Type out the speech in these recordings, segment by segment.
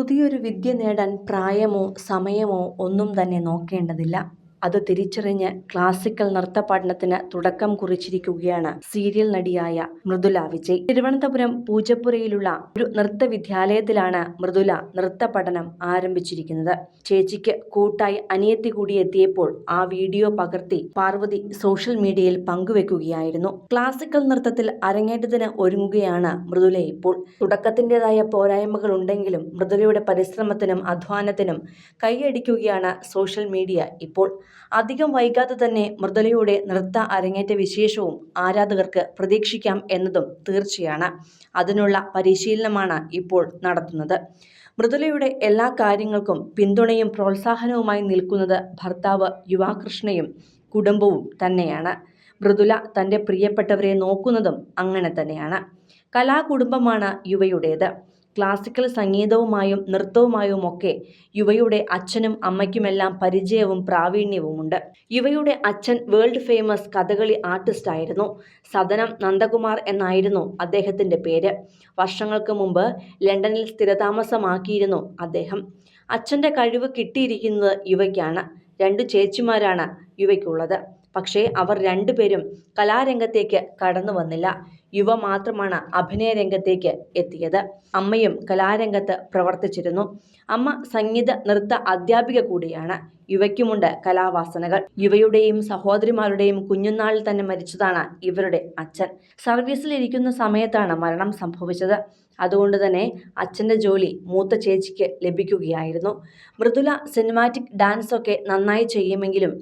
പുതിയൊരു വിദ്യ നേടാൻ പ്രായമോ സമയമോ ഒന്നും തന്നെ നോക്കേണ്ടതില്ല. അത് തിരിച്ചറിഞ്ഞ് ക്ലാസിക്കൽ നൃത്ത പഠനത്തിന് തുടക്കം കുറിച്ചിരിക്കുകയാണ് സീരിയൽ നടിയായ മൃദുല വിജയ്. തിരുവനന്തപുരം പൂജപ്പുരയിലുള്ള ഒരു നൃത്ത വിദ്യാലയത്തിലാണ് മൃദുല നൃത്ത പഠനം ആരംഭിച്ചിരിക്കുന്നത്. ചേച്ചിക്ക് കൂട്ടായി അനിയത്തി കൂടി എത്തിയപ്പോൾ ആ വീഡിയോ പകർത്തി പാർവതി സോഷ്യൽ മീഡിയയിൽ പങ്കുവെക്കുകയായിരുന്നു. ക്ലാസിക്കൽ നൃത്തത്തിൽ അരങ്ങേറ്റത്തിന് ഒരുങ്ങുകയാണ് മൃദുല ഇപ്പോൾ. തുടക്കത്തിന്റെതായ പോരായ്മകൾ ഉണ്ടെങ്കിലും മൃദുലയുടെ പരിശ്രമത്തിനും അധ്വാനത്തിനും കൈയടിക്കുകയാണ് സോഷ്യൽ മീഡിയ ഇപ്പോൾ. അധികം വൈകാതെ തന്നെ മൃദുലയുടെ നൃത്ത അരങ്ങേറ്റ വിശേഷവും ആരാധകർക്ക് പ്രതീക്ഷിക്കാം എന്നതും തീർച്ചയാണ്. അതിനുള്ള പരിശീലനമാണ് ഇപ്പോൾ നടത്തുന്നത്. മൃദുലയുടെ എല്ലാ കാര്യങ്ങൾക്കും പിന്തുണയും പ്രോത്സാഹനവുമായി നിൽക്കുന്നത് ഭർത്താവ് യുവാകൃഷ്ണയും കുടുംബവും തന്നെയാണ്. മൃദുല തന്റെ പ്രിയപ്പെട്ടവരെ നോക്കുന്നതും അങ്ങനെ തന്നെയാണ്. കലാകുടുംബമാണ് യുവയുടേത്. ക്ലാസിക്കൽ സംഗീതവുമായും നൃത്തവുമായും ഒക്കെ യുവയുടെ അച്ഛനും അമ്മയ്ക്കുമെല്ലാം പരിചയവും പ്രാവീണ്യവുമുണ്ട്. യുവയുടെ അച്ഛൻ വേൾഡ് ഫേമസ് കഥകളി ആർട്ടിസ്റ്റ് ആയിരുന്നു. സദനം നന്ദകുമാർ എന്നായിരുന്നു അദ്ദേഹത്തിന്റെ പേര്. വർഷങ്ങൾക്ക് മുമ്പ് ലണ്ടനിൽ സ്ഥിരതാമസമാക്കിയിരുന്നു അദ്ദേഹം. അച്ഛന്റെ കഴിവ് കിട്ടിയിരിക്കുന്നത് യുവയ്ക്കാണ്. രണ്ട് ചേച്ചിമാരാണ് യുവയ്ക്കുള്ളത്. പക്ഷേ അവർ രണ്ടുപേരും കലാരംഗത്തേക്ക് കടന്നു വന്നില്ല. യുവ മാത്രമാണ് അഭിനയ രംഗത്തേക്ക് എത്തിയത്. അമ്മയും കലാരംഗത്ത് പ്രവർത്തിച്ചിരുന്നു. അമ്മ സംഗീത നൃത്ത അധ്യാപിക കൂടിയാണ്. യുവയ്ക്കുമുണ്ട് കലാവാസനകൾ. യുവയുടെയും സഹോദരിമാരുടെയും കുഞ്ഞുനാളിൽ തന്നെ മരിച്ചതാണ് ഇവരുടെ അച്ഛൻ. സർവീസിലിരിക്കുന്ന സമയത്താണ് മരണം സംഭവിച്ചത്. അതുകൊണ്ട് തന്നെ അച്ഛന്റെ ജോലി മൂത്ത ചേച്ചിക്ക് ലഭിക്കുകയായിരുന്നു. മൃദുല സിനിമാറ്റിക് ഡാൻസൊക്കെ നന്നായി ചെയ്യുമെങ്കിലും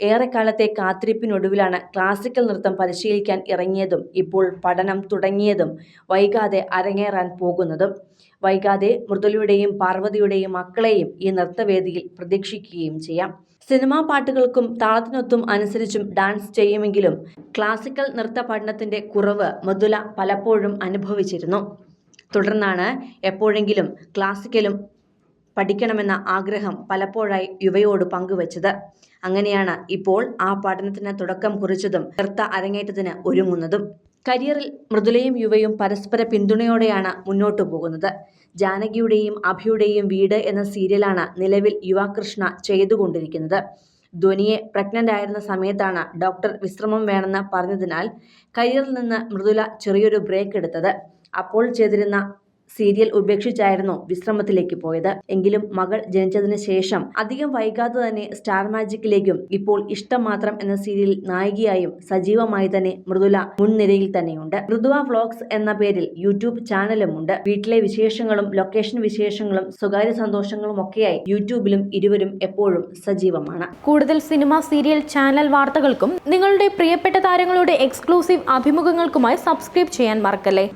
ഏറെക്കാലത്തെ കാത്തിരിപ്പിനൊടുവിലാണ് ക്ലാസിക്കൽ നൃത്തം പരിശീലിക്കാൻ ഇറങ്ങിയതും ഇപ്പോൾ പഠനം തുടങ്ങിയതും വൈകാതെ അരങ്ങേറാൻ പോകുന്നതും. വൈകാതെ മൃദുലയുടെയും പാർവതിയുടെയും മക്കളെയും ഈ നൃത്തവേദിയിൽ പ്രതീക്ഷിക്കുകയും ചെയ്യാം. സിനിമാ പാട്ടുകൾക്കും താളത്തിനൊത്തും അനുസരിച്ചും ഡാൻസ് ചെയ്യുമെങ്കിലും ക്ലാസിക്കൽ നൃത്ത പഠനത്തിന്റെ കുറവ് മൃദുല പലപ്പോഴും അനുഭവിച്ചിരുന്നു. തുടർന്നാണ് എപ്പോഴെങ്കിലും ക്ലാസിക്കലും പഠിക്കണമെന്ന ആഗ്രഹം പലപ്പോഴായി യുവയോട് പങ്കുവച്ചത്. അങ്ങനെയാണ് ഇപ്പോൾ ആ പഠനത്തിന് തുടക്കം കുറിച്ചതും നൃത്ത അരങ്ങേറ്റത്തിന് ഒരുങ്ങുന്നതും. കരിയറിൽ മൃദുലയും യുവയും പരസ്പര പിന്തുണയോടെയാണ് മുന്നോട്ടു പോകുന്നത്. ജാനകിയുടെയും അഭിയുടെയും വീട് എന്ന സീരിയലാണ് നിലവിൽ യുവാകൃഷ്ണ ചെയ്തുകൊണ്ടിരിക്കുന്നത്. ധ്വനിയെ പ്രഗ്നന്റ് ആയിരുന്ന സമയത്താണ് ഡോക്ടർ വിശ്രമം വേണമെന്ന് പറഞ്ഞതിനാൽ കരിയറിൽ നിന്ന് മൃദുല ചെറിയൊരു ബ്രേക്ക് എടുത്തത്. അപ്പോൾ ചെയ്തിരുന്ന സീരിയൽ ഉപേക്ഷിച്ചായിരുന്നു വിശ്രമത്തിലേക്ക് പോയത്. എങ്കിലും മകൾ ജനിച്ചതിന് ശേഷം അധികം വൈകാതെ തന്നെ സ്റ്റാർ മാജിക്കിലേക്കും ഇപ്പോൾ ഇഷ്ടം മാത്രം എന്ന സീരിയൽ നായികയായും സജീവമായി തന്നെ മൃദുല മുൻനിരയിൽ തന്നെയുണ്ട്. മൃദുവ വ്ലോഗ്സ് എന്ന പേരിൽ യൂട്യൂബ് ചാനലും ഉണ്ട് വീട്ടിലെ വിശേഷങ്ങളും ലൊക്കേഷൻ വിശേഷങ്ങളും സ്വകാര്യ സന്തോഷങ്ങളും ഒക്കെയായി യൂട്യൂബിലും ഇരുവരും എപ്പോഴും സജീവമാണ്. കൂടുതൽ സിനിമ സീരിയൽ ചാനൽ വാർത്തകൾക്കും നിങ്ങളുടെ പ്രിയപ്പെട്ട താരങ്ങളുടെ എക്സ്ക്ലൂസീവ് അഭിമുഖങ്ങൾക്കുമായി സബ്സ്ക്രൈബ് ചെയ്യാൻ മറക്കല്ലേ?